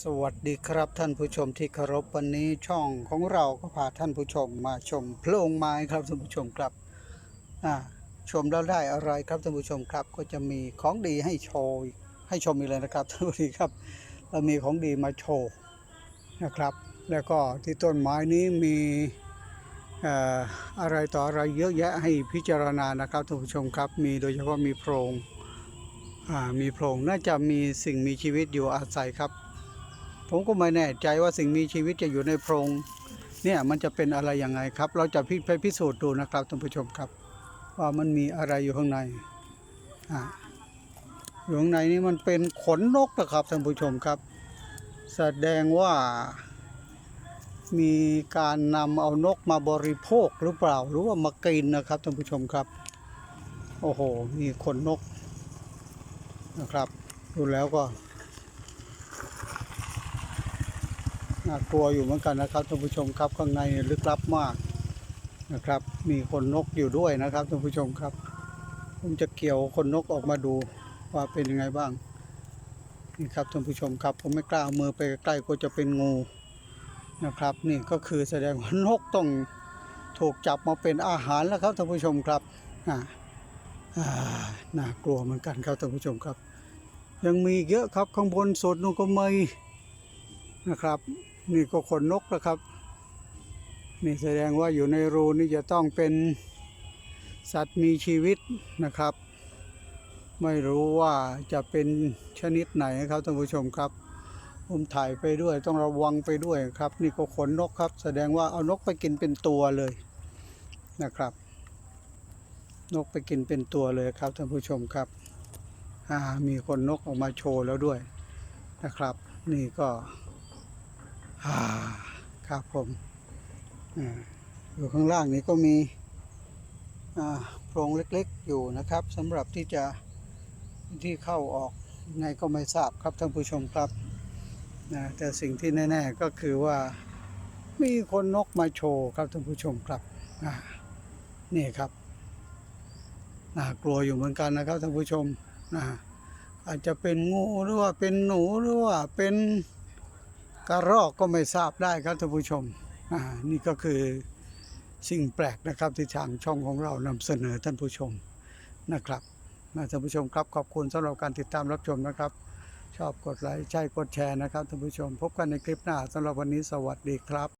สวัสดีครับท่านผู้ชมที่เคารพวันนี้ช่องของเราก็พาท่านผู้ชมมาชมโพรงไม้ครับท่านผู้ชมครับอ่าชมแล้วได้อะไรครับท่านผู้ชมครับ ก็จะมีของดีให้โชว์ให้ชมอีกเลยนะครับท่านผู้ชมครับ เรามีของดีมาโชว์นะครับ แล้วก็ที่ต้นไม้นี้มีอะไรต่ออะไรเยอะแยะให้พิจารณานะครับท่านผู้ชมครับ มีโดยเฉพาะมีโพรงมีโพรงน่าจะมีสิ่งมีชีวิตอยู่อาศัยครับ ผมก็ไม่แน่ใจว่าสิ่งมีชีวิตจะอยู่ในโพรงเนี่ยมันจะเป็นอะไรยังไงครับ เราจะพิไปพิสูจน์ดูนะครับท่านผู้ชมครับ ว่ามันมีอะไรอยู่ข้างในอ่าอยู่ข้างในนี่มันเป็นขนนกนะครับท่านผู้ชมครับ แสดงว่ามีการนำเอานกมาบริโภคหรือเปล่าหรือว่ามากินนะครับท่านผู้ชมครับ โอ้โห มีขนนกนะครับ ดูแล้วก็ น่ากลัวอยู่เหมือนกันนะครับท่านผู้ชมครับข้างในลึกลับมากนะครับ มีคนนกอยู่ด้วยนะครับท่านผู้ชมครับผมจะเกี่ยวคนนกออกมาดูว่าเป็นยังไงบ้างนี่ครับท่านผู้ชมครับผมไม่กล้าเอามือไปใกล้ก็จะเป็นงูนะครับ นี่ก็คือแสดงว่านกต้องถูกจับมาเป็นอาหารแล้วครับท่านผู้ชมครับอ่าน่ากลัวเหมือนกันครับท่านผู้ชมครับ ยังมีเยอะครับข้างบนสุดนู่นก็มีนะครับ นี่ก็ขนนกนะครับ นี่แสดงว่าอยู่ในรูนี่จะต้องเป็นสัตว์มีชีวิตนะครับ ไม่รู้ว่าจะเป็นชนิดไหนครับท่านผู้ชมครับ ผมถ่ายไปด้วยต้องระวังไปด้วยครับ นี่ก็ขนนกครับ แสดงว่าเอานกไปกินเป็นตัวเลยนะครับ นกไปกินเป็นตัวเลยครับท่านผู้ชมครับมีคนนกออกมาโชว์แล้วด้วยนะครับ นี่ก็ ครับผมอยู่ข้างล่างนี้ก็มีโพรงเล็กๆอยู่นะครับสำหรับที่จะที่เข้าออกไงก็ไม่ทราบครับท่านผู้ชมครับนะแต่สิ่งที่แน่ๆก็คือว่ามีคนนกมาโชว์ครับท่านผู้ชมครับนี่ครับน่ากลัวอยู่เหมือนกันนะครับท่านผู้ชมนะอาจจะเป็นงูหรือว่าเป็นหนูหรือว่าเป็น กระรอกก็ไม่ทราบได้ครับท่านผู้ชมอ่านี่ก็คือสิ่งแปลกนะครับที่ทางช่องของเรานำเสนอท่านผู้ชมนะครับท่านผู้ชมครับขอบคุณสำหรับการติดตามรับชมนะครับ ชอบกดไลค์ใช่กดแชร์นะครับท่านผู้ชม พบกันในคลิปหน้าสำหรับวันนี้สวัสดีครับ